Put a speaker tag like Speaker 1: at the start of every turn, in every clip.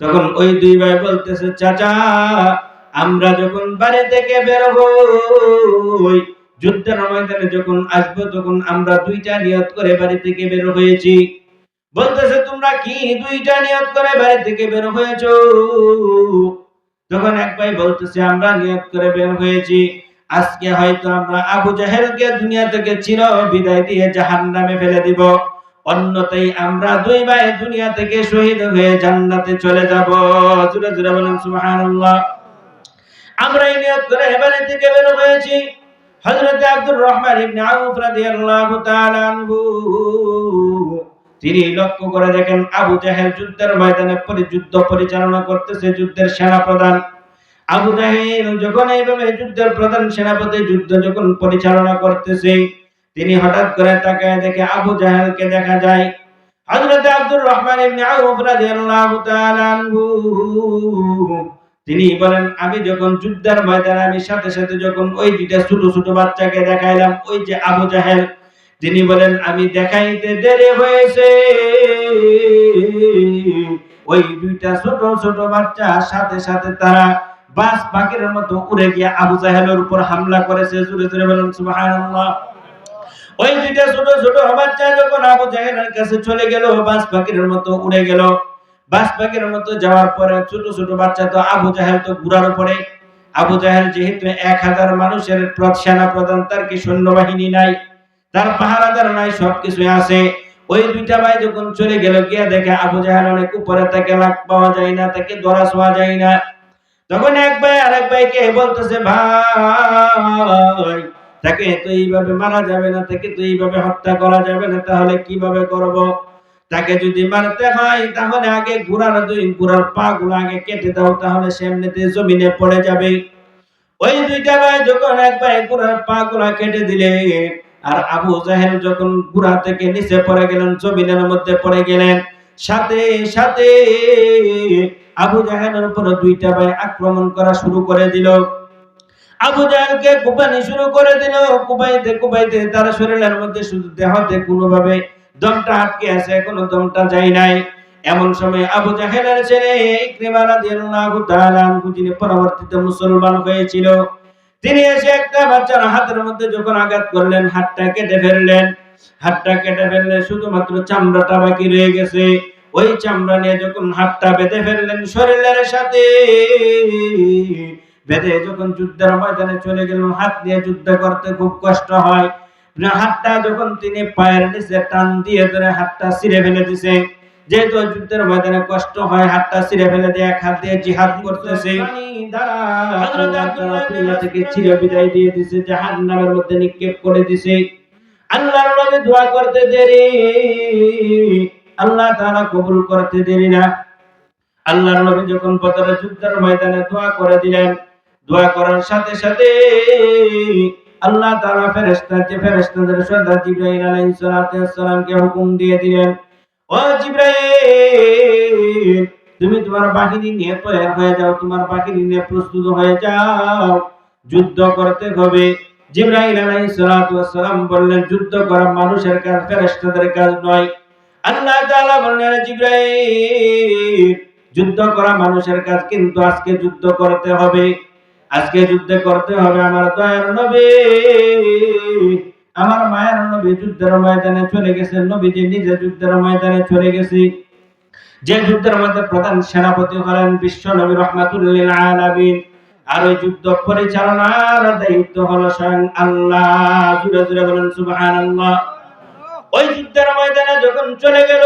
Speaker 1: তখন ওই দুই ভাই বলতেছে, চাচা, আমরা যখন বাড়ি থেকে বের হই, যুদ্ধের ময়দানে যখন আসব, তখন আমরা দুইটা নিয়ত করে বাড়ি থেকে বের হয়েছি। বলতেছে, তোমরা কি দুইটা নিয়ত করে বাড়ি থেকে বের হয়েছো? তখন এক ভাই বলতেছে, আমরা নিয়ত করে বের হয়েছি। আজকে হয়তো আমরা আবু জাহেলকে দুনিয়া থেকে চির বিদায় দিয়ে জাহান্নামে ফেলে দিব। অন্যতাই আমরা দুই ভাই দুনিয়া থেকে শহীদ হয়ে জান্নাতে চলে যাব। জুড়ে জুড়ে বলেন, সুবহানাল্লাহ। আমরা এই নিয়ত করে এবারে থেকে বের হয়েছি। হযরত আব্দুর রহমান ইবনে আউফ রাদিয়াল্লাহু তাআলা আনহু। তিনি লক্ষ্য করে দেখেন আবু জাহেল যুদ্ধের ময়দানে পরি- যুদ্ধ পরিচালনা করতেছে যুদ্ধের সেনা প্রধান আবু জাহেল যখন এইভাবে যুদ্ধের প্রধান সেনাপতি, যুদ্ধ যখন পরিচালনা করতেছে তিনি হঠাৎ করে তাকায় দেখে আবু জাহেলকে দেখা যায়। হযরত আব্দুর রহমান ইবনে আউফ রাদিয়াল্লাহু তাআলা তিনি বলেন, আমি যখন যুদ্ধের ময়দানে আমি সাথে সাথে যখন ওই দুইটা ছোট ছোট বাচ্চাকে দেখাইলাম, ওই যে আবু জাহেল, তিনি বলেন, আমি দেখাইতে দেরি হয়েছে। ওই দুইটা ছোট ছোট বাচ্চা সাথে সাথে তারা বাস পাখির মতো উড়ে গিয়ে আবু জাহেলের উপর হামলা করেছে। জুড়ে জুড়ে বলেন, সুবহানাল্লাহ। ওই দুইটা ছোট ছোট বাচ্চা যখন আবু জাহেলের কাছে চলে গেল বাস পাখির মতো উড়ে গেল। বাস পাখির মতো যাওয়ার পরে ছোট ছোট বাচ্চা তো আবু জাহেল তো ঘুরার উপরে। আবু জাহেল যেহেতু এক হাজার মানুষের সেনা প্রধান, তার কি সৈন্যবাহিনী নাই? তার পাহারাদার নাই সবকিছু আছে। ওই দুইটা ভাই যখন চলে গেল, গিয়া দেখে আবু জাহেল অনেক উপরে, তাকে লাভ পাওয়া যায় না, তাকে ধরা ছোঁয়া যায় না। তখন এক ভাই আরেক ভাইকে বলতেছে, ভাই তাকে তো এইভাবে মারা যাবে না, তাকে তো এইভাবে হত্যা করা যাবে না, তাহলে কীভাবে করব? তাকে যদি মারতে হয়, তাহলে আগে ঘোড়ার দুই, ঘোড়ার পা গুলো আগে কেটে দাও, তাহলে সে এমনিতে জমিনে পড়ে যাবে। ওই দুইটা ভাই যখন এক ভাই ঘোড়ার পা গুলা কেটে দিলে, আর আবু জাহেল যখন ঘোড়া থেকে নিচে পড়ে গেলেন, জমিনের মধ্যে পড়ে গেলেন, সাথে সাথে আবু জাহেলের উপর দুইটা ভাই আক্রমণ করা শুরু করে দিল। আবু জাহেলকে কুপানি শুরু করে দিল। কুপাইতে কুপাইতে তার শরীরের মধ্যে শুধু দেহতে কোনোভাবে দমটা আটকে আছে, এখনও দমটা যায় নাই। এমন সময় আবু জাহেলের ছেলে ইকরিমা রাদিয়াল্লাহু তাআলা যিনি পরবর্তীতে মুসলমান হয়েছিল, তিনি এসে একটা বাচ্চার হাতের মধ্যে যখন আঘাত করলেন, হাতটা কেটে ফেললেন। হাতটা কেটে ফেললে শুধুমাত্র চামড়াটা বাকি রয়ে গেছে। ওই চামড়া নিয়ে যখন হাতটা বেঁধে ফেললেন, শরীরের সাথে বেঁধে যখন যুদ্ধের ময়দানে চলে গেলেন হাত দিয়ে যুদ্ধ করতে খুব কষ্ট হয়। হাতটা যখন তিনি পায়ের নিচে টান দিয়ে ধরে হাতটা ছিঁড়ে ফেলে দিছে যেহেতু যুদ্ধের ময়দানে কষ্ট হয় হাতটা ছিঁড়ে ফেলে দিয়ে এক হাত দিয়ে জিহাদ করতেছে। থেকে চির বিদায় দিয়ে দিছে জাহান্নামের মধ্যে নিক্ষেপ করে দিছে। আল্লাহর নবী দোয়া করতে দেরি আল্লাহ তাআলা কবুল করতে দেরি না। আল্লাহর নবী যখন বদরের যুদ্ধের ময়দানে দোয়া করে দিলেন দোয়া করার সাথে সাথে আল্লাহ তাআলা ফেরেশতা যে ফেরেশতাদের সর্দার জিবরাইল আলাইহিস সালাতু সালামকে হুকুম দিয়ে দিলেন, ও জিবরাইল, তুমি তোমার বাহিনী নিয়ে তৈরি হয়ে যাও, তোমার বাহিনী নিয়ে প্রস্তুত হয়ে যাও, যুদ্ধ করতে হবে। জিবরাইল আলাইহিস সালাতু সালাম বললেন, যুদ্ধ করা মানুষের কাজ, ফেরেশতাদের কাজ নয়। আল্লাহ তাআলা বললেন জিবরাইল, যুদ্ধ করা মানুষের কাজ কিন্তু আজকে যুদ্ধ করতে হবে। আজকে যুদ্ধ করতে হবে আমার দয়ার নবী। আমার মায়ের নবী যুদ্ধের ময়দানে চলে গেছে নবী যে নিজে যুদ্ধের ময়দানে চলে গেছে। যে যুদ্ধের মধ্যে প্রধান সেনাপতি হলেন বিশ্ব নবী রহমাতুল্লিল আলামিন। আর ওই যুদ্ধ পরিচালনার দায়িত্ব হলো স্বয়ং আল্লাহ। জুড়ে জুড়ে বলেন, সুবহানাল্লাহ। ওই যুদ্ধের ময়দানে যখন চলে গেল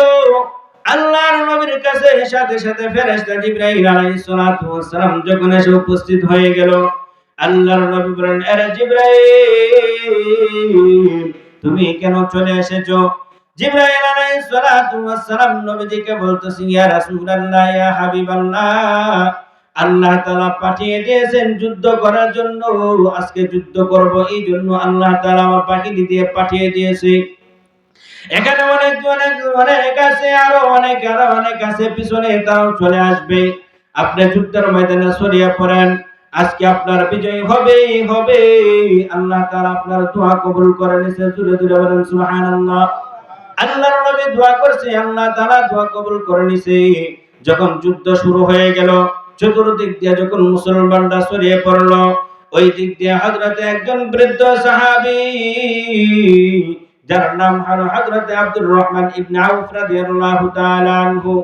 Speaker 1: আল্লাহর নবীর কাছে সাথে সাথে ফেরেশতা জিবরাইল আলাইহিস সালাতু ওয়াস সালাম যখন এসে উপস্থিত হয়ে গেল, আল্লাহর নবী বলেন, আরে জিবরাইল, তুমি কেন চলে এসেছ? জিবরাইল আলাইহিস সালাতু ওয়াস সালাম নবীজিকে বলতেছি, ইয়া রাসূলুল্লাহ, ইয়া হাবিবাল্লাহ, আল্লাহ তাআলা পাঠিয়ে দিয়েছেন যুদ্ধ করার জন্য, আজকে যুদ্ধ করব এই জন্য আল্লাহ তাআলা আমার বাহিনী দিয়ে পাঠিয়ে দিয়েছে। এখানে অনেক অনেক অনেক আছে, আরও অনেক আরও অনেক আছে। পিছনে তারাও চলে আসবে। আপনি যুদ্ধের ময়দানে সরিয়ে পড়েন। আজকে আপনার বিজয় হবে হবে। আল্লাহ তাআলা আপনার দোয়া কবুল করে নিছে জুড়ে জুড়ে বলেন, সুবহানাল্লাহ। আল্লাহর নবী দোয়া করছে, আল্লাহ তাআলা দোয়া কবুল করে নিছে যখন যুদ্ধ শুরু হয়ে গেল, চতুর্দিক দিয়ে যখন মুসলমানরা ছড়িয়ে পড়ল, ওই দিক দিয়ে হজরতে একজন বৃদ্ধ সাহাবি যার নাম হলো হজরতে আব্দুর রহমান ইবনে আউফ রাদিয়াল্লাহু তাআলা আনহু।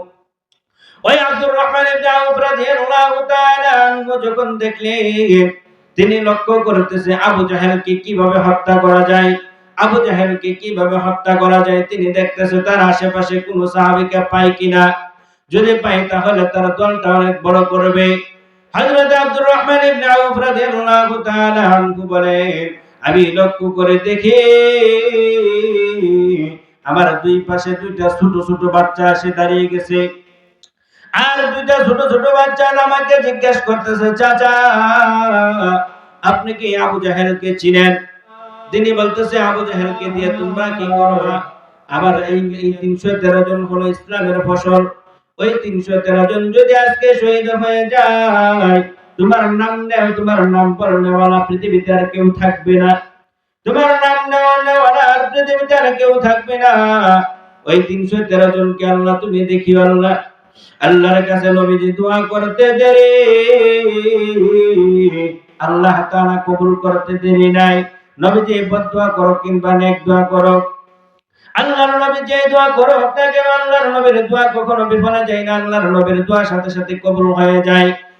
Speaker 1: ওই আব্দুর রহমান ইবনে আউফ রাদিয়াল্লাহু তাআলা আনহু যখন দেখলেন, তিনি লক্ষ্য করতেছে আবু জাহেলকে কীভাবে হত্যা করা যায়, আবু জাহেলকে কীভাবে হত্যা করা যায়, তিনি দেখতেছে তার আশেপাশে কোনো সাহাবীকে পায় কিনা। যদি পাই তাহলে তার দলটা অনেক বড় করবে। হযরত আব্দুর রহমান ইবনে আউফ রাদিয়াল্লাহু তাআলা আনহু বলেন আমি লক্ষ্য করে দেখি আমার দুই পাশে দুইটা ছোট ছোট বাচ্চা এসে দাঁড়িয়ে গেছে। আর দুইটা ছোট ছোট বাচ্চা আমাকে জিজ্ঞেস করতেছে, চাচা, আপনি কি আবু জাহেলকে চিনেন? তিনি বলতেছে, আবু জাহেলকে দিয়ে তোমরা কি করবা আবার এই এই তিনশো তেরো জন হলো ইসলামের ফসল। ওই তিনশো তেরো জন যদি আজকে শহীদ হয়ে যায় তোমার নাম নেওয়া, তোমার নাম পড়নেওয়ালা পৃথিবীতে আর কেউ থাকবে না। তোমার নাম নেওয়ালা আর পৃথিবীতে আর কেউ থাকবে না। ওই তিনশো তেরো জনকে আল্লাহ, তুমি দেখিও আল্লাহ। আল্লাহর কাছে নবীজি দোয়া করতে দেরি। আল্লাহ তাআলা কবুল করতে দেরি নাই। নবীজি বদদোয়া করো কিংবা নেক দোয়া করো। আল্লাহর নবী যে দোয়া করো আপনাকে আল্লাহর নবীর দোয়া কখনো বিফলে যায় না। আল্লাহর নবীর দোয়া সাথে সাথে কবুল হয়ে যায়।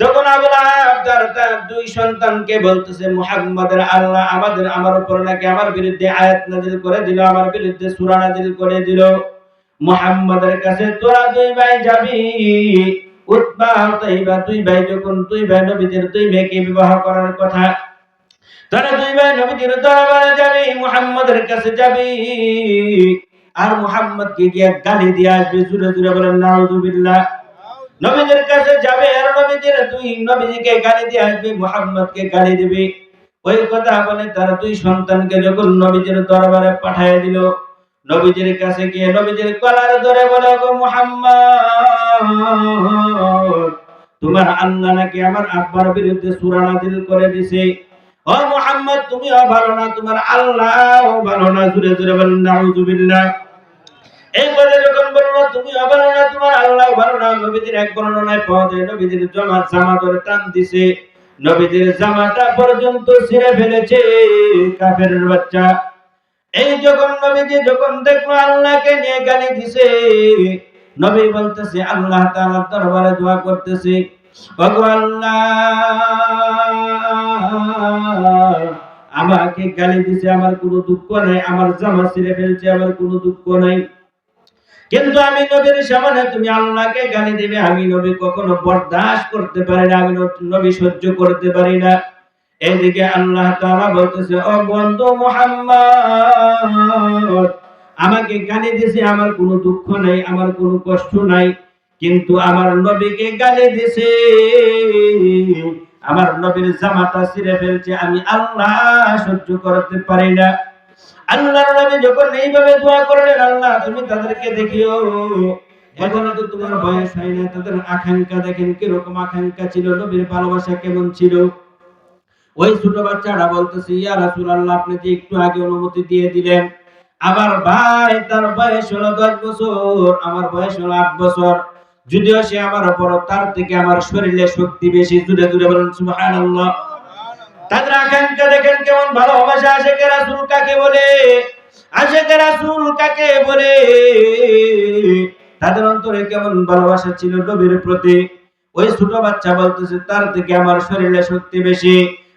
Speaker 1: তখন আবুল দুই সন্তানকে বলতেছে, মুহাম্মাদের আল্লাহ আমাদের, আমার উপর নাকি আমার বিরুদ্ধে আয়াত নাযিল করে দিল, আমার বিরুদ্ধে সূরা নাযিল করে দিল? মুহাম্মাদের কাছে, তোরা দুই ভাই যাবি উতবা তাইবা ভাই যখন ভাই নবীদের বিবাহ করার কথা, তারা দুই ভাই নবীদের দরবারে যাবে, মুহাম্মাদের কাছে যাবে। আর মুহাম্মদকে গিয়ে গালি দিয়ে আসবে, জুড়ে জুড়ে বলেন, নাউজুবিল্লাহ। নবীদের কাছে যাবে, আর নবীদের দুই নবীজিকে গালি দিয়ে আসবে, মুহাম্মদকে গালি দিবে। ওই কথা বলে তার দুই সন্তানকে যখন নবীজির দরবারে পাঠিয়ে দিল নবীজির কাছে গিয়ে নবীজির কলার ধরে বলে গো মুহাম্মদ, তোমার আল্লাহ নাকি আমার আব্বার বিরুদ্ধে সূরা নাযিল করে দিছে। ও মুহাম্মদ, তুমিও ভালো না, তোমার আল্লাহ ভালো না। জুড়ে জুড়ে বলেন, নাউজুবিল্লাহ। যখন তুমি না, তোমার আল্লাহ ভালো না। নবীদের এক বর্ণনায় পাওয়া যায় নবীদের জামা ধরে টান দিছে। নবীদের জামাটা পর্যন্ত ছিঁড়ে ফেলেছে কাফের বাচ্চা। এই যখন নবীজি যখন দেখল, আল্লাহকে নিয়ে গালি দিছে, নবী বলতেছে, আল্লাহ তাআলার দরবারে দোয়া করতেছে। আমাকে গালি দিছে, আমার কোনো দুঃখ নাই, আমার জামা ছিঁড়ে ফেলছে, আমার কোনো দুঃখ নাই। কিন্তু আমি নবীর সামনে তুমি আল্লাহকে গালি দিবে, আমি নবী কখনো বরদাস্ত করতে পারি না, আমি নবী সহ্য করতে পারি না। এদিকে আল্লাহ তাআলা বলতেছে, ও বন্ধু মুহাম্মদ, আমাকে গালি দিছে, আমার কোনো দুঃখ নাই, আমার কোনো কষ্ট নাই, কিন্তু আমার নবীকে গালি দিছে। আমার নবীর জামাটা ছিঁড়ে ফেলছে, আমি আল্লাহ সহ্য করতে পারি না। আল্লাহর যখন এইভাবে দোয়া করলেন, আল্লাহ, তুমি তাদেরকে দেখিও। এখনও তো তোমার বয়স হয় না, তাদের আকাঙ্ক্ষা দেখেন, কীরকম আকাঙ্ক্ষা ছিল, নবীর ভালোবাসা কেমন ছিল? ওই ছোট বাচ্চারা বলতেছে, ইয়া আপনি যে একটু আগে অনুমতি দিয়ে দিলেন, আমার ভাই তার বয়স হলো দশ বছর, আমার বয়স হলো আট বছর। যদিও সে আমার বড়, তার থেকে আমার শরীরে শক্তি বেশি জুড়ে জুড়ে বলেন তাদের আকাঙ্ক্ষা দেখেন কেমন ভালোবাসা রাসূল কাকে বলে? রাসূল কাকে বলে? তাদের অন্তরে কেমন ভালোবাসা ছিল নবীর প্রতি? ওই ছোট বাচ্চা বলতেছে, তার থেকে আমার শরীরে শক্তি বেশি।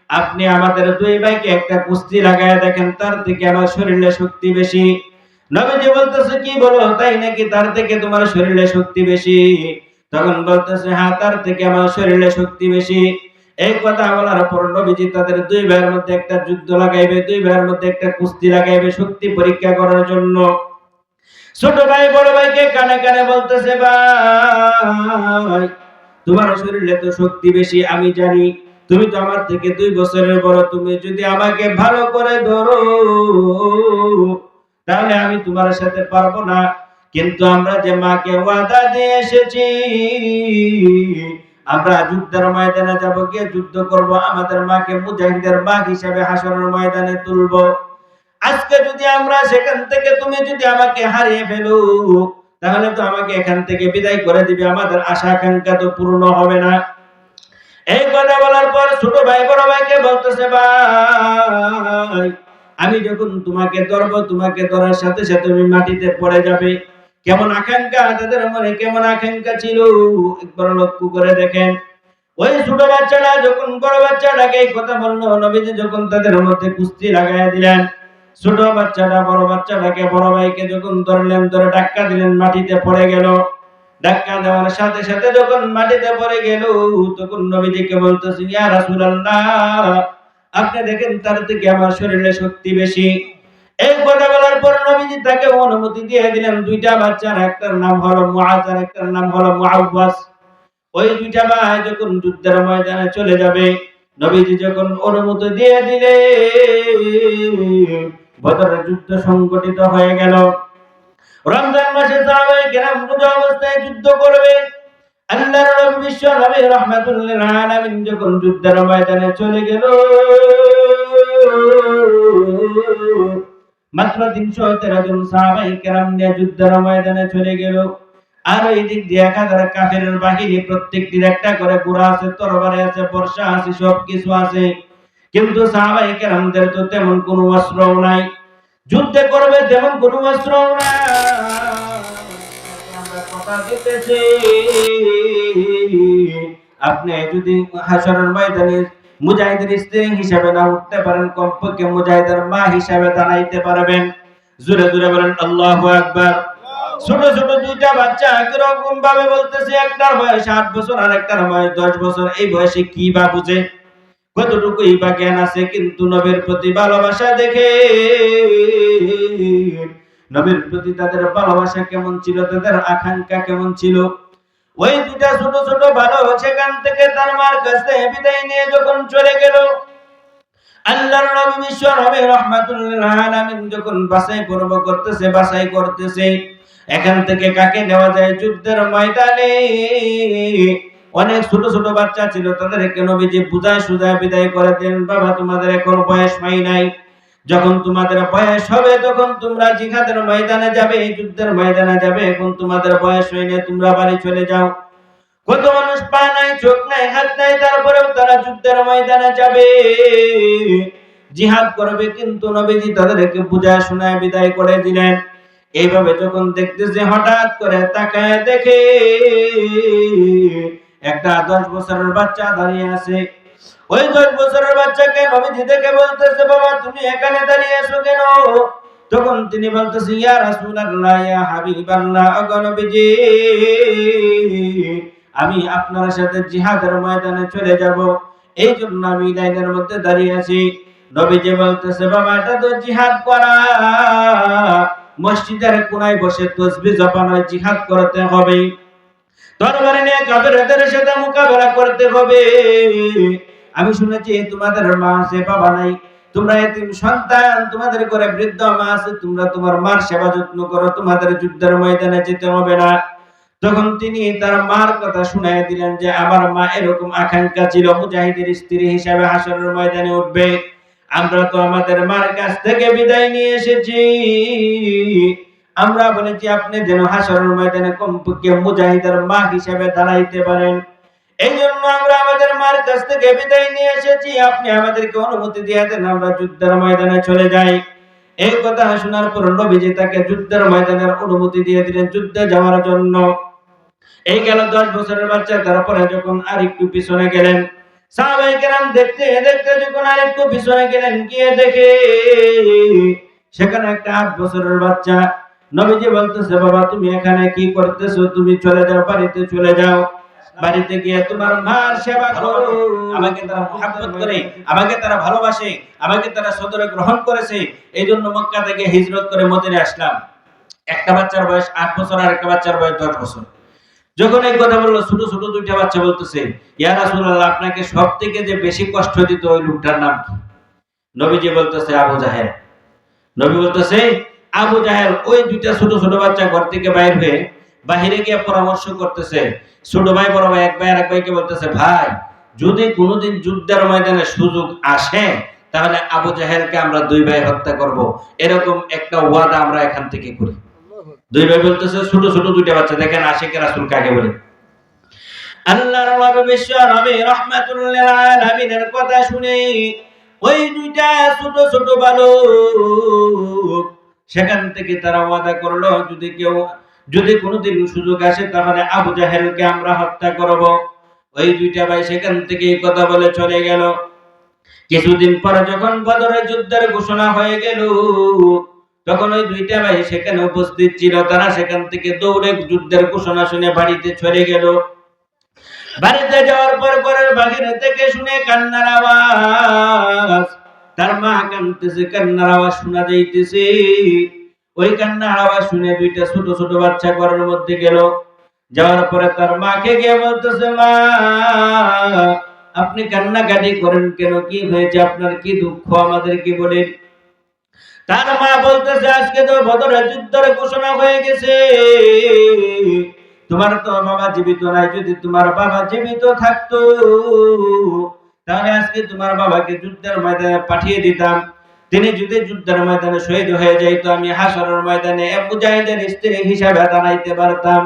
Speaker 1: আপনি আমাদের দুই ভাইকে একটা কুস্তি লাগায় দেখেন, তার থেকে আমার শরীরে শক্তি বেশি। নবীজি বলতেছে, কি বলো, তাই নাকি তার থেকে তোমার শরীরে শক্তি বেশি? তখন বলতেছে হ্যাঁ তার থেকে আমার শরীরে শক্তি বেশি। এই কথা বলার পর নবীজি তাদের দুই ভাইয়ের মধ্যে একটা যুদ্ধ লাগাইবে, দুই ভাইয়ের মধ্যে একটা কুস্তি লাগাইবে শক্তি পরীক্ষা করার জন্য। ছোট ভাই, বড় ভাইকে কানে কানে বলতেছে, ভাই, তোমার শরীরে তো শক্তি বেশি, আমি জানি। তুমি তো আমার থেকে দুই বছরের বড়, তুমি যদি আমাকে ভালো করে ধরো, তাহলে আমি তোমার সাথে পারব না। কিন্তু আমরা যে মাকে ওয়াদা দিয়ে এসেছি আমরা যুদ্ধের ময়দানে যাব, গিয়ে যুদ্ধ করব, আমাদের মাকে মুজাহিদের বাঘ হিসাবে হাসরের ময়দানে তুলব। আজকে যদি আমরা সেখান থেকে, তুমি যদি আমাকে হারিয়ে ফেলো, তাহলে তো আমাকে এখান থেকে বিদায় করে দিবে। আমাদের আশা আকাঙ্ক্ষা তো পূর্ণ হবে না। এই কথা বলার পর ছোট ভাই, বড় ভাইকে বলতেছে, ভাই, আমি যখন তোমাকে ধরবো, তোমাকে ধরার সাথে সাথে তুমি মাটিতে পড়ে যাবে। কেমন আকাঙ্ক্ষা? তাদের মনে কেমন আকাঙ্ক্ষা ছিল? একবার লক্ষ্য করে দেখেন। ওই ছোট বাচ্চাটা যখন, বড় বাচ্চাটাকে কথা বলল, নবীজি যখন তাদের মধ্যে কুস্তি লাগাই দিলেন, ছোট বাচ্চাটা, বড় বাচ্চাটাকে, বড় ভাইকে যখন ধরলেন, ধরে ডাক্কা দিলেন, মাটিতে পড়ে গেল। ডাক্কা দেওয়ার সাথে সাথে যখন মাটিতে পড়ে গেল, তখন নবীজিকে বলতেছে, ইয়া রাসূলুল্লাহ, আপনি দেখেন তার থেকে আমার শরীরে শক্তি বেশি। এই কথা বলার পর নবীজি তাকে অনুমতি দিয়ে দিলেন, দুইটা বাচ্চার একটার নাম হলো মুআজ আর একটার নাম হলো ওই দুইটা ভাই যখন যুদ্ধের ময়দানে চলে যাবে, নবীজি যখন অনুমতি দিয়ে দিলে যুদ্ধ সংগঠিত হয়ে গেল। রমজান মাসে সাহাবায়ে কেরাম রোজা অবস্থায় যুদ্ধ করবে। আল্লাহর নবী বিশ্ব নবী আলামিন যখন যুদ্ধের ময়দানে চলে গেল মাত্র তিনশো তেরো জন সাহাবাই কেরাম নিয়ে যুদ্ধের ময়দানে চলে গেল। আর এই দিক দিয়ে এক হাজার কাফের বাহিনী প্রত্যেকটির একটা করে ঘোড়া আছে, তরবারে আছে বর্ষা আছে সব কিছু আছে। কিন্তু সাহাবাই কেরামদের তো তেমন কোনো অস্ত্রও নাই। যুদ্ধে করবে তেমন কোনো অস্ত্রও নাই। আপনি যদি হাসরের ময়দানে মুজাহিদের স্ত্রী হিসাবে না উঠতে পারেন, কমপক্ষে মুজাহিদের মা হিসাবে দাঁড়াইতে পারবেন। জোরে জোরে বলেন, আল্লাহু আকবার। ছোট ছোট দুইটা বাচ্চা একরকম ভাবে বলতেছে, একটার বয়স আট বছর আর একটার বয়স দশ বছর, এই বয়সে কি বা বুঝে? কতটুকু বা জ্ঞান আছে, কিন্তু নবীর প্রতি ভালোবাসা দেখে নবীর প্রতি তাদের ভালোবাসা কেমন ছিল, তাদের আকাঙ্ক্ষা কেমন ছিল? ওই দুটা ছোট ছোট ভালো সেখান থেকে তার মার কাছে বিদায় নিয়ে যখন চলে গেল, আল্লাহর নবী বিশ্ব নবী রহমাতুল্লাহ আলামিন যখন বাছাই পর্ব করতেছে, বাছাই করতেছে, এখান থেকে কাকে নেওয়া যায় যুদ্ধের ময়দানে? অনেক ছোট ছোট বাচ্চা ছিল, তাদেরকে নবীজি বুঝায় সুজায় বিদায় করে দেন, বাবা তোমাদের এখন বয়স হয় নাই। যখন তোমাদের বয়স হবে, তখন তোমরা জিহাদের ময়দানে যাবে, যুদ্ধের ময়দানে যাবে, এখন তোমাদের বয়স হয়নি তোমরা বাড়ি চলে যাও। কত মানুষ পা নাই, চোখ নাই, হাত নাই, তারপরেও তারা যুদ্ধের ময়দানে যাবে। জিহাদ করবে কিন্তু নবীজি তাদেরকে বুঝায়, শোনায়, বিদায় করে দিলেন। এইভাবে যখন দেখতেছে, হঠাৎ করে তাকায় দেখে একটা দশ বছরের বাচ্চা দাঁড়িয়ে আছে। ওই দশ বছরের বাচ্চাকে নবীজি দেখে বলতেছে, বাবা, তুমি এখানে দাঁড়িয়ে আছো কেন? তখন তিনি বলতেছে, ইয়া রাসূলুল্লাহ, ইয়া হাবিবাল্লাহ ওগো নবীজি, আমি আপনার সাথে জিহাদের ময়দানে চলে যাব। এই জন্য আমি লাইনের মধ্যে দাঁড়িয়ে আছি। নবীজি বলতেছে, বাবা, এটা তো জিহাদ করা। মসজিদের কোনায় বসে তসবি জপানো জিহাদ করতে হবে। তরবারি নিয়ে কাফেরদের সাথে মোকাবেলা করতে হবে? আমি শুনেছি তোমাদের মা আছে বাবা নাই তোমরা এতিম সন্তান, তোমাদের করে বৃদ্ধ মা আছে, তোমরা তোমার মার সেবা যত্ন করো, তোমাদের যুদ্ধের ময়দানে যেতে হবে না। তখন তিনি তার মার কথা শুনাই দিলেন যে, আমার মা এরকম আকাঙ্ক্ষা ছিল, মুজাহিদের স্ত্রী হিসাবে হাসরের ময়দানে উঠবে। আমরা তো আমাদের মার কাছ থেকে বিদায় নিয়ে এসেছি। আমরা বলেছি, আপনি যেন হাসরের ময়দানে কমপক্ষে মুজাহিদের মা হিসাবে দাঁড়াইতে পারেন। এই জন্য আমরা আমাদের মার কাছ থেকে বিদায় নিয়ে এসেছি। আপনি আমাদেরকে অনুমতি দিয়ে দেন, আমরা যুদ্ধের ময়দানে চলে যাই। এই কথা শোনার পর নবীজি তাকে যুদ্ধের ময়দানের অনুমতি দিয়ে দিলেন যুদ্ধে যাওয়ার জন্য। এই গেল দশ বছরের বাচ্চা, তারপরে যখন আর একটু পিছনে গেলেন দেখতে দেখতে যখন আর একটু পিছনে গেলেন, গিয়ে দেখে সেখানে একটা আট বছরের বাচ্চা। নবীজি বলতেছে, বাবা, তুমি এখানে কি করতেছো? তুমি চলে যাও, বাড়িতে চলে যাও। বাড়িতে গিয়ে তোমার মার সেবা করো। আমাকে তারা মহাব্বত করে, আমাকে তারা ভালোবাসে, আমাকে তারা সদরে গ্রহণ করেছে। এই জন্য মক্কা থেকে হিজরত করে মদিনে আসলাম। একটা বাচ্চার বয়স আট বছর আর একটা বাচ্চার বয়স দশ বছর। যখন এই কথা বলল, ছোট ছোট দুইটা বাচ্চা বলতেছে, ইয়া রাসূলুল্লাহ, আপনাকে সব থেকে যে বেশি কষ্ট দিত ওই লোকটার নাম কি? নবীজি বলতেছে, আবু জাহেল। নবী বলতেছে, আবু জাহেল, ওই দুইটা ছোট ছোট বাচ্চা ঘর থেকে বাইর হয়ে বাহিরে গিয়ে পরামর্শ করতেছে, ছোট ভাই, বড় ভাই, এক ভাই আর এক ভাইকে বলতেছে, ভাই, যদি কোনোদিন যুদ্ধের ময়দানে সুযোগ আসে, তাহলে আবু জাহেলকে আমরা দুই ভাই হত্যা করব। এরকম একটা ওয়াদা আমরা এখান থেকে করি। দুই ভাই বলতেছে, ছোট ছোট দুইটা বাচ্চা, দেখেন আশিক রাসূল কাকে বলে? আল্লাহর নবী বিশ্ব নবী রাহমাতুল লিল আলামিনের কথা শুনে ওই দুইটা ছোট ছোট বালক সেখান থেকে তারা ওয়াদা করল, যদি কেউ যদি কোনোদিন সুযোগ আসে, তাহলে আবু জাহেলকে আমরা হত্যা করব। ওই দুইটা ভাই সেখান থেকে কথা বলে চলে গেল। কিছুদিন পরে যখন বদরের যুদ্ধের ঘোষণা হয়ে গেল, তখন ওই দুইটা ভাই সেখানে উপস্থিত ছিল। তারা সেখান থেকে দৌড়ে যুদ্ধের ঘোষণা শুনে বাড়িতে চলে গেল। বাড়িতে যাওয়ার পর ঘরের বাহির থেকে শুনে কান্নার আওয়াজ। তার মা কান্দতেছে কান্নার আওয়াজ শোনা যাইতেছে। ওই কান্নার আওয়াজ শুনে দুইটা ছোট ছোট বাচ্চা ঘরের মধ্যে গেল। যাওয়ার পরে তার মাকে গিয়ে বলতেছে, মা, আপনি কান্নাকাটি করেন কেন? কি হয়েছে? আপনার কি দুঃখ? আমাদের কি বলেন। তার মা বলতেছে, আজকে তো বদরের যুদ্ধের ঘোষণা হয়ে গেছে। তোমার তো বাবা জীবিত নাই। যদি তোমার বাবা জীবিত থাকতো, তাহলে আজকে তোমার বাবাকে যুদ্ধের ময়দানে পাঠিয়ে দিতাম। তিনি যদি যুদ্ধের ময়দানে শহীদ হয়ে যাইতো, আমি হাসরের ময়দানে মুজাহিদের স্ত্রী হিসাবে দাঁড়াইতে পারতাম।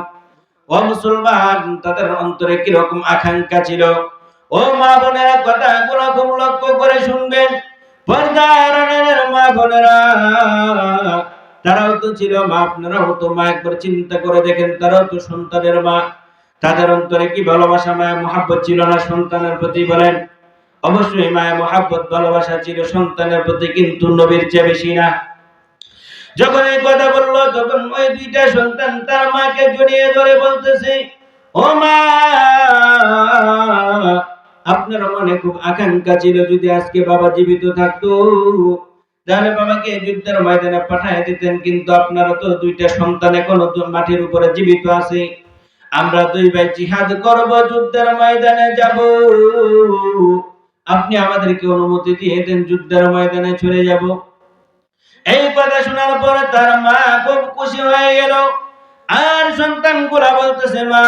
Speaker 1: ও মুসলমান, তাদের অন্তরে কীরকম আকাঙ্ক্ষা ছিল? ও মা বোনেরা, কথাগুলো খুব লক্ষ্য করে শুনবেন। পর্দার আড়ালের মা বোনেরা, তারাও তো ছিল মা, আপনারাও তো মা, একবার চিন্তা করে দেখেন, তারাও তো সন্তানের মা। তাদের অন্তরে কি ভালোবাসা, মায়া, মহাব্বত ছিল না? সন্তানের প্রতি বলেন অবশ্যই মায়া মহাব্বত, ভালোবাসা ছিল সন্তানের প্রতি, কিন্তু নবীর চেয়ে বেশি না। যখন এই কথা বলল, তখন ওই দুইটা সন্তান তার মাকে জড়িয়ে ধরে বলতেছে, ও মা, আপনার মনে খুব আকাঙ্ক্ষা ছিল যদি আজকে বাবা জীবিত থাকতো, তাহলে বাবাকে যুদ্ধের ময়দানে পাঠায় দিতেন, কিন্তু আপনারা তো দুইটা সন্তান এখনও মাটির উপরে জীবিত আছে। আমরা দুই ভাই জিহাদ করব, যুদ্ধের ময়দানে যাব। আপনি আমাদেরকে অনুমতি দিয়ে দেন, যুদ্ধের ময়দানে চলে যাব। এই কথা শোনার পরে তার মা খুব খুশি হয়ে গেল। আর সন্তানগুলা বলতেছে, মা